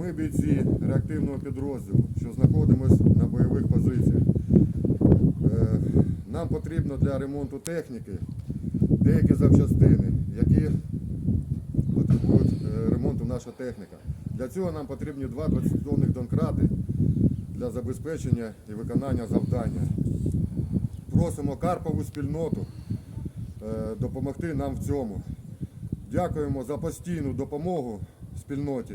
Ми бійці реактивного підрозділу, що знаходимося на бойових позиціях. Е, Нам потрібно для ремонту техніки деякі запчастини, які потребують е, ремонту наша техніка. Для цього нам потрібні два 20-тонних донкрати для забезпечення і виконання завдання. Просимо Карпову спільноту е, допомогти нам в цьому. Дякуємо за постійну допомогу спільноті.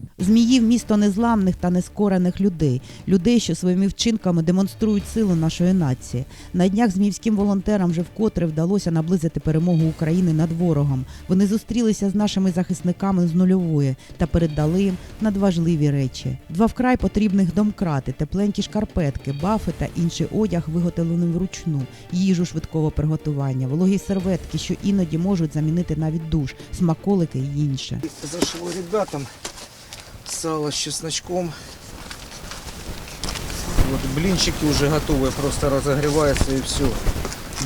Зміїв місто незламних та нескорених людей, людей, що своїми вчинками демонструють силу нашої нації. На днях зміївським волонтерам вже вкотре вдалося наблизити перемогу України над ворогом. Вони зустрілися з нашими захисниками з нульової та передали їм надважливі речі: два вкрай потрібних домкрати, тепленькі шкарпетки, бафи та інший одяг, виготовлений вручну, їжу швидкого приготування, вологі серветки, що іноді можуть замінити навіть душ, смаколики і інше. Зашло ребятам сало с чесночком. Вот блинчики уже готовые, просто разогревается и все.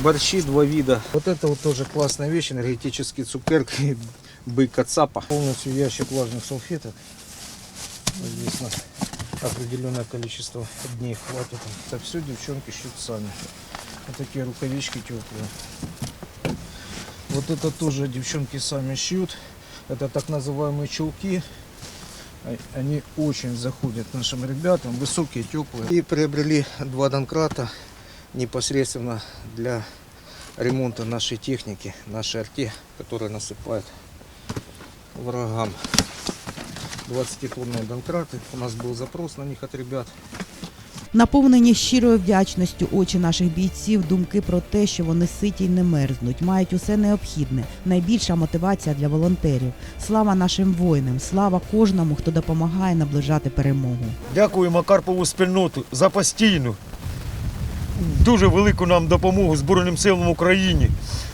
Борщи два вида. Вот это вот тоже классная вещь, энергетические цукерки, быка цапа. Полностью ящик влажных салфеток. Вот Здесь на определенное количество дней хватит. Это все девчонки шьют сами. Вот такие рукавички теплые. Вот это тоже девчонки сами шьют. Это так называемые чулки. А- Они очень заходят нашим ребятам, высокие, теплые. И приобрели два донкрата непосредственно для ремонта нашей техники, нашей арте, которая насыпает врагам. 20-тонные донкраты. У нас был запрос на них от ребят. Наповнені щирою вдячністю очі наших бійців, думки про те, що вони ситі й не мерзнуть, мають усе необхідне. Найбільша мотивація для волонтерів. Слава нашим воїнам, слава кожному, хто допомагає наближати перемогу. Дякуємо Карпову спільноту за постійну, дуже велику нам допомогу Збройним силам України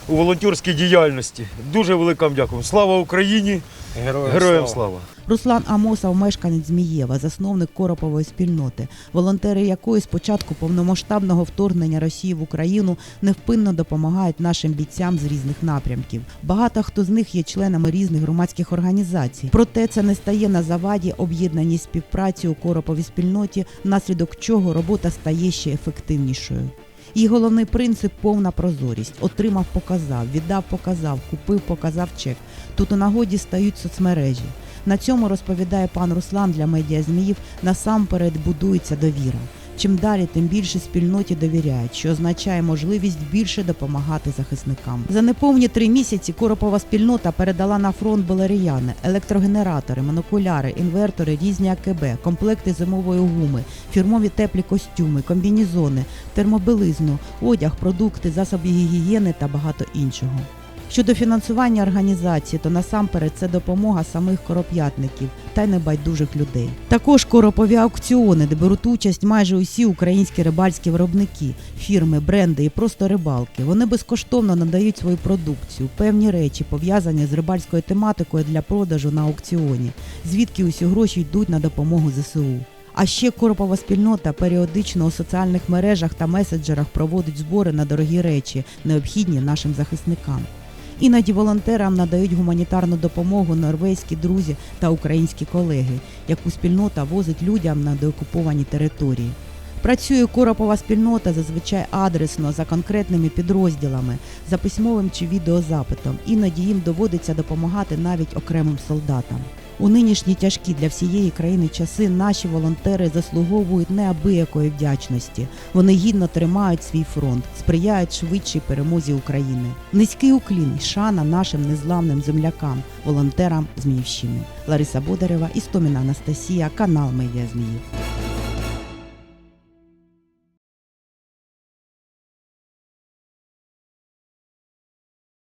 у волонтерській діяльності. Дуже велика вам дякую. Слава Україні! Героям, Героям слава! Руслан Амосов, мешканець Змієва, засновник Коропової спільноти, волонтери якої з початку повномасштабного вторгнення Росії в Україну невпинно допомагають нашим бійцям з різних напрямків. Багато хто з них є членами різних громадських організацій. Проте це не стає на заваді об'єднаній співпраці у Короповій спільноті, внаслідок чого робота стає ще ефективнішою. Її головний принцип повна прозорість. Отримав, показав, віддав, показав, купив, показав чек. Тут у нагоді стають соцмережі. На цьому розповідає пан Руслан для медіа Зміїв, насамперед будується довіра. Чим далі, тим більше спільноті довіряють, що означає можливість більше допомагати захисникам. За неповні три місяці Коропова спільнота передала на фронт Беларіяни, електрогенератори, монокуляри, інвертори, різні АКБ, комплекти зимової гуми, фірмові теплі костюми, комбінізони, термобилизну, одяг, продукти, засоби гігієни та багато іншого. Щодо фінансування організації, то насамперед це допомога самих короп'ятників та й небайдужих людей. Також коропові аукціони, де беруть участь майже усі українські рибальські виробники, фірми, бренди і просто рибалки. Вони безкоштовно надають свою продукцію, певні речі, пов'язані з рибальською тематикою для продажу на аукціоні, звідки усі гроші йдуть на допомогу ЗСУ. А ще Коропова спільнота періодично у соціальних мережах та меседжерах проводить збори на дорогі речі, необхідні нашим захисникам. Іноді волонтерам надають гуманітарну допомогу норвезькі друзі та українські колеги, яку спільнота возить людям на деокуповані території. Працює коропова спільнота зазвичай адресно за конкретними підрозділами, за письмовим чи відеозапитом. Іноді їм доводиться допомагати навіть окремим солдатам. У нинішні тяжкі для всієї країни часи наші волонтери заслуговують неабиякої вдячності. Вони гідно тримають свій фронт, сприяють швидшій перемозі України. Низький уклін шана нашим незламним землякам, волонтерам Зміївщини. Лариса Бодарева, Істоміна Анастасія, канал Медіа Зміїв.